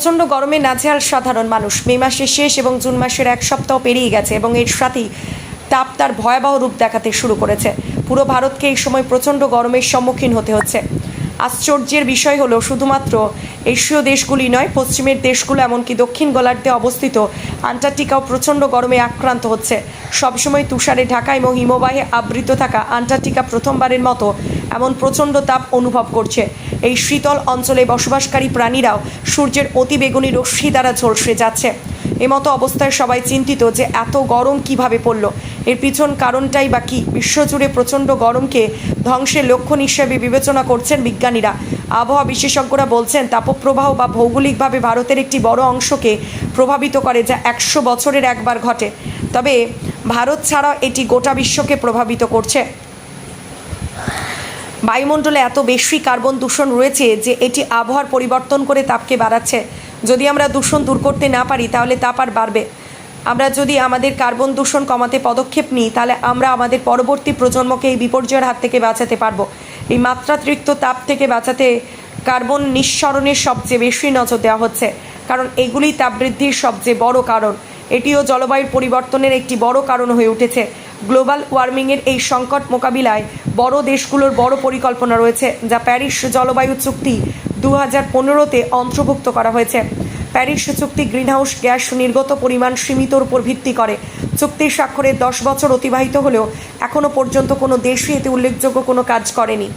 প্রচণ্ড গরমে নাজেহাল সাধারণ মানুষ। মে মাসের শেষ এবং জুন মাসের এক সপ্তাহ পেরিয়ে গেছে এবং এর সাথেই তাপ তার ভয়াবহ রূপ দেখাতে শুরু করেছে। পুরো ভারতকে এই সময় প্রচণ্ড গরমের সম্মুখীন হতে হচ্ছে। আশ্চর্যের বিষয় হলো, শুধুমাত্র এশীয় দেশগুলি নয়, পশ্চিমের দেশগুলো এমনকি দক্ষিণ গোলার্ধে অবস্থিত আন্টার্কটিকাও প্রচণ্ড গরমে আক্রান্ত হচ্ছে। সবসময় তুষারে ঢাকা এবং হিমবাহে আবৃত থাকা আন্টার্কটিকা প্রথমবারের মতো এমন প্রচণ্ড তাপ অনুভব করছে। এই শীতল অঞ্চলে বসবাসকারী প্রাণীরাও সূর্যের অতিবেগুনি রশ্মি দ্বারা ঝলসে যাচ্ছে। এমতো অবস্থায় সবাই চিন্তিত যে এত গরম কীভাবে পড়ল। এর পিছন কারণটাই বা কি? বিশ্বজুড়ে প্রচণ্ড গরমকে ধ্বংসের লক্ষণ হিসেবে বিবেচনা করছেন বিজ্ঞানীরা। আবহাওয়া বিশেষজ্ঞরা বলছেন, তাপপ্রবাহ বা ভৌগোলিকভাবে ভারতের একটি বড় অংশকে প্রভাবিত করে যা একশো বছরের একবার ঘটে। তবে ভারত ছাড়া এটি গোটা বিশ্বকে প্রভাবিত করছে। বায়ুমণ্ডলে এত বেশি কার্বন দূষণ রয়েছে যে এটি আবহাওয়ার পরিবর্তন করে তাপকে বাড়াচ্ছে। যদি আমরা দূষণ দূর করতে না পারি, তাহলে তাপ আর বাড়বে। আমরা যদি আমাদের কার্বন দূষণ কমাতে পদক্ষেপ নিই, তাহলে আমরা আমাদের পরবর্তী প্রজন্মকে এই বিপর্যয়ের হাত থেকে বাঁচাতে পারব। এই মাত্রাতিরিক্ত তাপ থেকে বাঁচাতে কার্বন নিঃসরণের সবচেয়ে বেশি নজর দেওয়া হচ্ছে। কারণ এগুলি তাপ বৃদ্ধির সবচেয়ে বড় কারণ। এটিও জলবায়ুর পরিবর্তনের একটি বড় কারণ হয়ে উঠেছে। গ্লোবাল ওয়ার্মিংয়ের এই সংকট মোকাবিলায় বড় দেশগুলোর বড় পরিকল্পনা রয়েছে, যা প্যারিস জলবায়ু চুক্তি দু হাজার পনেরোতে অন্তর্ভুক্ত করা হয়েছে। প্যারিস চুক্তি গ্রিনহাউস গ্যাস নির্গত পরিমাণ সীমিতর উপর ভিত্তি করে। চুক্তির স্বাক্ষরে দশ বছর অতিবাহিত হলেও এখনও পর্যন্ত কোনো দেশই এতে উল্লেখযোগ্য কোনো কাজ করেনি।